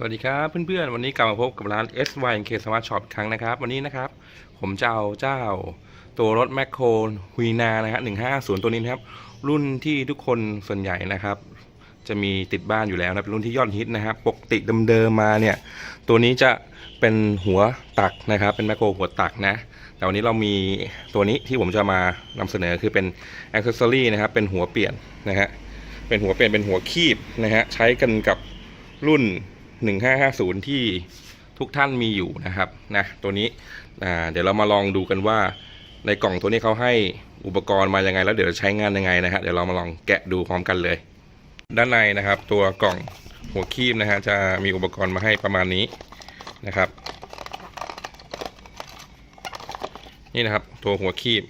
สวัสดีครับเพื่อนๆ วันนี้กลับมาพบกับร้าน SYNK Smart Shop อีกครั้งนะครับ วันนี้นะครับ ผมจะเอาเจ้าตัวรถแมคโครฮุยนานะฮะ150 ตัวนี้นะครับ รุ่นที่ทุกคนส่วนใหญ่นะครับ จะมีติดบ้านอยู่แล้วนะเป็นรุ่นที่ยอดฮิตนะครับ ปกติเดิมๆมาเนี่ย ตัวนี้จะเป็นหัวตักนะครับ เป็นแมคโครหัวตักนะ แต่วันนี้เรามีตัวนี้ที่ผมจะมานำเสนอคือเป็นอ c เซ s ซอรี่นะครับ เป็นหัวเปลี่ยนนะฮะเป็นหัวเปลี่ยนเป็นหัวคีบนะฮะใช้กันกับรุ่น 1550 ที่ทุกท่านมีอยู่นะครับนะตัวนี้เดี๋ยวเรามาลองดูกันว่าในกล่องตัวนี้เขาให้อุปกรณ์มายังไง แล้วเดี๋ยวจะใช้งานยังไงนะฮะเดี๋ยวเรามาลองแกะดูพร้อมกันเลย ด้านในนะครับ ตัวกล่องหัวคีบนะฮะจะมีอุปกรณ์มาให้ประมาณนี้นะครับ นี่นะครับ ตัวหัวคีบ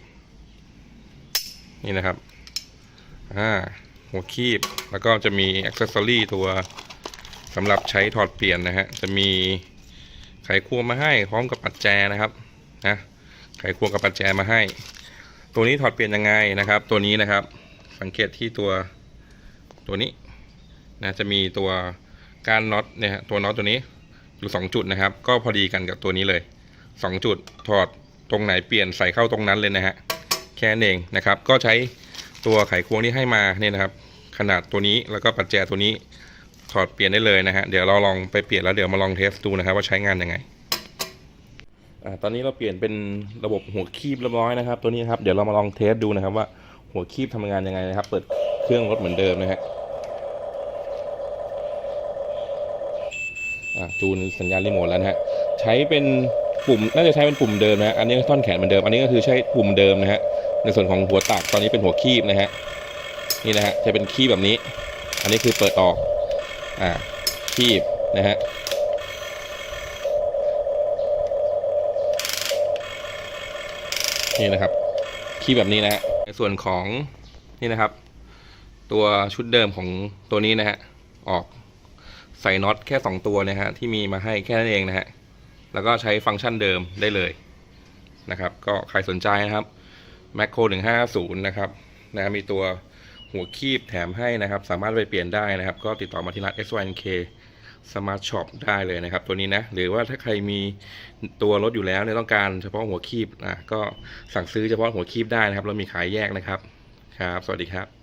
นี่นะครับอ่าหัวคีบแล้วก็จะมีอ c เซ s ซอรี่ตัวำหรับใช้ถอดเปลี่ยนนะฮะจะมีไขควงมาให้พร้อมกับปัดแจนะครับนะไขควงกับปัดแจมาให้ ตัวนี้ถอดเปลี่ยนยังไงนะครับ ตัวนี้นะครับสังเกตที่ตัวตัวนี้นะจะมีตัวกานน็อตเนี่ยตัวน็อตตัวนี้อยู่สองจุดนะครับ ก็พอดีกันกับตัวนี้เลยสองจุดถอดตรงไหนเปลี่ยนใส่เข้าตรงนั้นเลยนะฮะแค่นั้นเองนะครับ ก็ใช้ตัวไขควงที่ให้มาเนี่ยนะครับ ขนาดตัวนี้แล้วก็ปัดแจตัวนี้ ถอดเปลี่ยนได้เลยนะฮะ เดี๋ยวเราลองไปเปลี่ยนแล้วเดี๋ยวมาลองเทสดูนะครับว่าใช้งานยังไงอ่าตอนนี้เราเปลี่ยนเป็นระบบหัวคีบเรียบร้อยนะครับ ตัวนี้ครับ เดี๋ยวเรามาลองเทสดูนะครับว่าหัวคีบทำงานยังไงนะครับ เปิดเครื่องรถเหมือนเดิมนะฮะจูนสัญญาณรีโมทแล้วนะฮะ ใช้เป็นปุ่มน่าจะใช้เป็นปุ่มเดิมนะฮะอันนี้ท่อนแขนเหมือนเดิม อันนี้ก็คือใช้ปุ่มเดิมนะฮะ ในส่วนของหัวตักตอนนี้เป็นหัวคีบนะฮะ นี่นะฮะ จะเป็นคีบแบบนี้ อันนี้คือเปิดออก อ่าคีบนะฮะนี่นะครับคีบแบบนี้นะฮะในส่วนของนี่นะครับ ตัวชุดเดิมของตัวนี้นะฮะออกใส่น็อตแค่ 2 ตัวนะฮะที่มีมาให้แค่นั้นเองนะฮะแล้วก็ใช้ฟังก์ชันเดิมได้เลยนะครับ ก็ใครสนใจนะครับ Macro 150 นะครับนะมีตัว หัวคีบแถมให้นะครับ สามารถไปเปลี่ยนได้นะครับ ก็ติดต่อมาที่ร้าน S1K Smart Shop ได้เลยนะครับ ตัวนี้นะ หรือว่าถ้าใครมีตัวรถอยู่แล้วเนี่ยต้องการเฉพาะหัวคีบอะก็สั่งซื้อเฉพาะหัวคีบได้นะครับ เรามีขายแยกนะครับ ครับ สวัสดีครับ